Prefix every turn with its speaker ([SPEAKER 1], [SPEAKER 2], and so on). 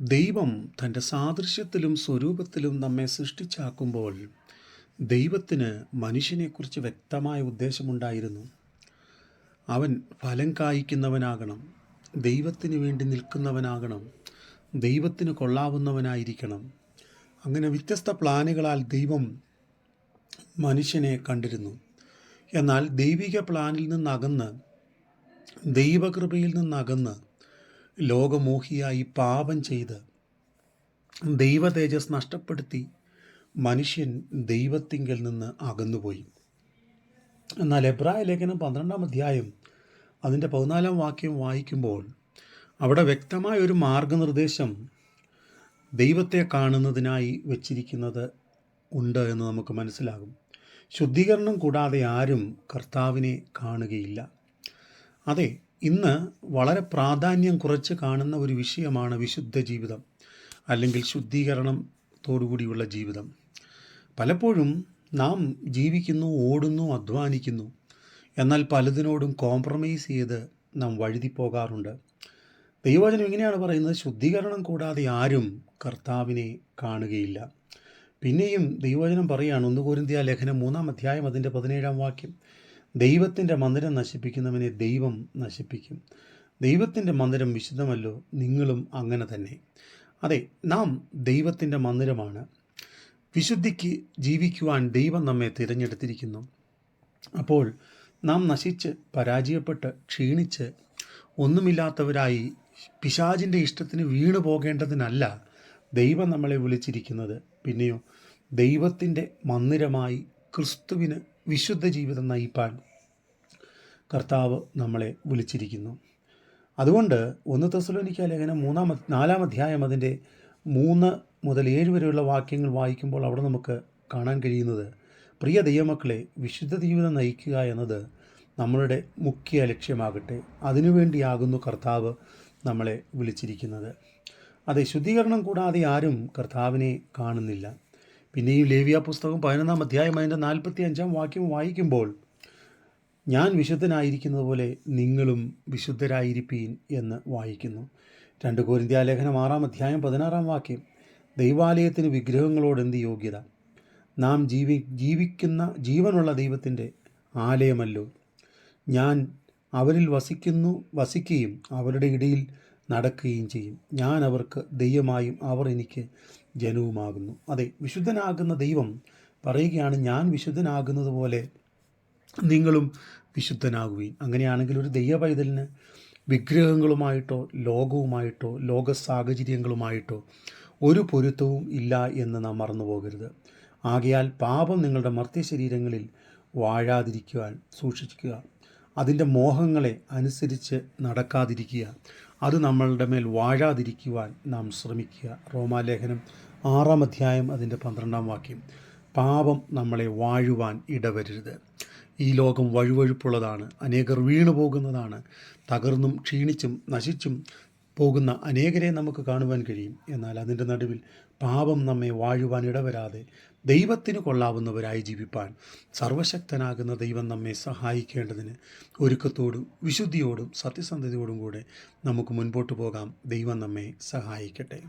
[SPEAKER 1] ദൈവം തന്റെ സാദൃശ്യത്തിലും സ്വരൂപത്തിലും നമ്മെ സൃഷ്ടിച്ചാക്കുമ്പോൾ ദൈവത്തിന് മനുഷ്യനെക്കുറിച്ച് വ്യക്തമായ ഉദ്ദേശമുണ്ടായിരുന്നു. അവൻ ഫലം കായ്ക്കുന്നവനാകണം ദൈവത്തിന് വേണ്ടി നിൽക്കുന്നവനാകണം ദൈവത്തിന് കൊള്ളാവുന്നവനായിരിക്കണം. അങ്ങനെ വ്യത്യസ്ത പ്ലാനുകളാൽ ദൈവം മനുഷ്യനെ കണ്ടിരുന്നു. എന്നാൽ ദൈവിക പ്ലാനിൽ നിന്നകന്ന് ദൈവകൃപയിൽ നിന്നകന്ന് ലോകമോഹിയായി പാപം ചെയ്ത് ദൈവ തേജസ് നഷ്ടപ്പെടുത്തി മനുഷ്യൻ ദൈവത്തിങ്കിൽ നിന്ന് അകന്നുപോയി. എന്നാൽ എബ്രായ ലേഖനം പന്ത്രണ്ടാം അധ്യായം അതിന്റെ പതിനാലാം വാക്യം വായിക്കുമ്പോൾ അവിടെ വ്യക്തമായ ഒരു മാർഗനിർദ്ദേശം ദൈവത്തെ കാണുന്നതിനായി വച്ചിരിക്കുന്നത് ഉണ്ട് എന്ന് നമുക്ക് മനസ്സിലാകും. ശുദ്ധീകരണം കൂടാതെ ആരും കർത്താവിനെ കാണുകയില്ല. അതെ ഇന്ന് വളരെ പ്രാധാന്യം കുറച്ച് കാണുന്ന ഒരു വിഷയമാണ് വിശുദ്ധ ജീവിതം അല്ലെങ്കിൽ ശുദ്ധീകരണത്തോടുകൂടിയുള്ള ജീവിതം. പലപ്പോഴും നാം ജീവിക്കുന്നു ഓടുന്നു അധ്വാനിക്കുന്നു എന്നാൽ പലതിനോടും കോംപ്രമൈസ് ചെയ്ത് നാം വഴുതി പോകാറുണ്ട് ദൈവവചനം ഇങ്ങനെയാണ് പറയുന്നത് ശുദ്ധീകരണം കൂടാതെ ആരും കർത്താവിനെ കാണുകയില്ല. പിന്നെയും ദൈവവചനം പറയുകയാണ് ഒന്ന് കോരിന്ത്യ ലേഖനം മൂന്നാം അധ്യായം അതിന്റെ പതിനേഴാം വാക്യം ദൈവത്തിന്റെ മന്ദിരം നശിപ്പിക്കുന്നവനെ ദൈവം നശിപ്പിക്കും. ദൈവത്തിന്റെ മന്ദിരം വിശുദ്ധമല്ലോ നിങ്ങളും അങ്ങനെ തന്നെ. അതെ നാം ദൈവത്തിന്റെ മന്ദിരമാണ്. വിശുദ്ധിക്ക് ജീവിക്കുവാൻ ദൈവം നമ്മെ തിരഞ്ഞെടുത്തിരിക്കുന്നു. അപ്പോൾ നാം നശിച്ച് പരാജയപ്പെട്ട് ക്ഷീണിച്ച് ഒന്നുമില്ലാത്തവരായി പിശാചിന്റെ ഇഷ്ടത്തിന് വീണു പോകേണ്ടതിനല്ല ദൈവം നമ്മളെ വിളിച്ചിരിക്കുന്നത്. പിന്നെയോ ദൈവത്തിന്റെ മന്ദിരമായി ക്രിസ്തുവിന് വിശുദ്ധ ജീവിതം നയിപ്പാൻ കർത്താവ് നമ്മളെ വിളിച്ചിരിക്കുന്നു. അതുകൊണ്ട് ഒന്ന് തെസലോനിക്ക ലേഖനം മൂന്നാം നാലാം അധ്യായം അതിന്റെ മൂന്ന് മുതൽ ഏഴ് വരെയുള്ള വാക്യങ്ങൾ വായിക്കുമ്പോൾ അവിടെ നമുക്ക് കാണാൻ കഴിയുന്നത് പ്രിയ ദൈവമക്കളെ വിശുദ്ധ ജീവിതം നയിക്കുക എന്നത് നമ്മളുടെ മുഖ്യ ലക്ഷ്യമാകട്ടെ. അതിനുവേണ്ടിയാകുന്നു കർത്താവ് നമ്മളെ വിളിച്ചിരിക്കുന്നത്. അതെ ശുദ്ധീകരണം കൂടാതെ ആരും കർത്താവിനെ കാണുന്നില്ല. പിന്നെയും ലേവിയ പുസ്തകം പതിനൊന്നാം അധ്യായം അതിന്റെ നാൽപ്പത്തി അഞ്ചാം വാക്യം വായിക്കുമ്പോൾ ഞാൻ വിശുദ്ധനായിരിക്കുന്നത് പോലെ നിങ്ങളും വിശുദ്ധരായിരിപ്പീൻ എന്ന് വായിക്കുന്നു. രണ്ട് കോരിന്ത്യ ലേഖനം ആറാം അധ്യായം പതിനാറാം വാക്യം. ദൈവാലയത്തിന് വിഗ്രഹങ്ങളോട് എന്ത് യോഗ്യത? നാം ജീവി ജീവിക്കുന്ന ജീവനുള്ള ദൈവത്തിന്റെ ആലയമല്ലോ. ഞാൻ അവരിൽ വസിക്കുന്നു വസിക്കുകയും അവരുടെ ഇടയിൽ നടക്കുകയും ചെയ്യും. ഞാൻ അവർക്ക് ദൈവമായും അവർ എനിക്ക് ജനവുമാകുന്നു. അതെ വിശുദ്ധനാകുന്ന ദൈവം പറയുകയാണ് ഞാൻ വിശുദ്ധനാകുന്നത് പോലെ നിങ്ങളും വിശുദ്ധനാകുകയും അങ്ങനെയാണെങ്കിൽ ഒരു ദൈവ പൈതലിന് വിഗ്രഹങ്ങളുമായിട്ടോ ലോകവുമായിട്ടോ ലോക സാഹചര്യങ്ങളുമായിട്ടോ ഒരു പൊരുത്തവും ഇല്ല എന്ന് നാം മറന്നു പോകരുത്. ആകയാൽ പാപം നിങ്ങളുടെ മർത്യശരീരങ്ങളിൽ വാഴാതിരിക്കുവാൻ സൂക്ഷിക്കുക. അതിന്റെ മോഹങ്ങളെ അനുസരിച്ച് നടക്കാതിരിക്കുക. അത് നമ്മളുടെ മേൽ വാഴാതിരിക്കുവാൻ നാം ശ്രമിക്കുക. റോമാലേഖനം ആറാം അധ്യായം അതിന്റെ പന്ത്രണ്ടാം വാക്യം. പാപം നമ്മളെ വാഴുവാൻ ഇടവരരുത്. ഈ ലോകം വഴുവഴുപ്പുള്ളതാണ്. അനേകർ വീണു പോകുന്നതാണ് തകർന്നും ക്ഷീണിച്ചും നശിച്ചും പോകുന്ന അനേകരെ നമുക്ക് കാണുവാൻ കഴിയും. എന്നാൽ അതിന്റെ നടുവിൽ പാപം നമ്മെ വാഴുവാൻ ഇടവരാതെ ദൈവത്തിന് കൊള്ളാവുന്നവരായി ജീവിപ്പാൻ സർവശക്തനാകുന്ന ദൈവം നമ്മെ സഹായിക്കേണ്ടതിന് ഒരുക്കത്തോടും വിശുദ്ധിയോടും സത്യസന്ധതയോടും കൂടെ നമുക്ക് മുൻപോട്ട് പോകാം. ദൈവം നമ്മെ സഹായിക്കട്ടെ.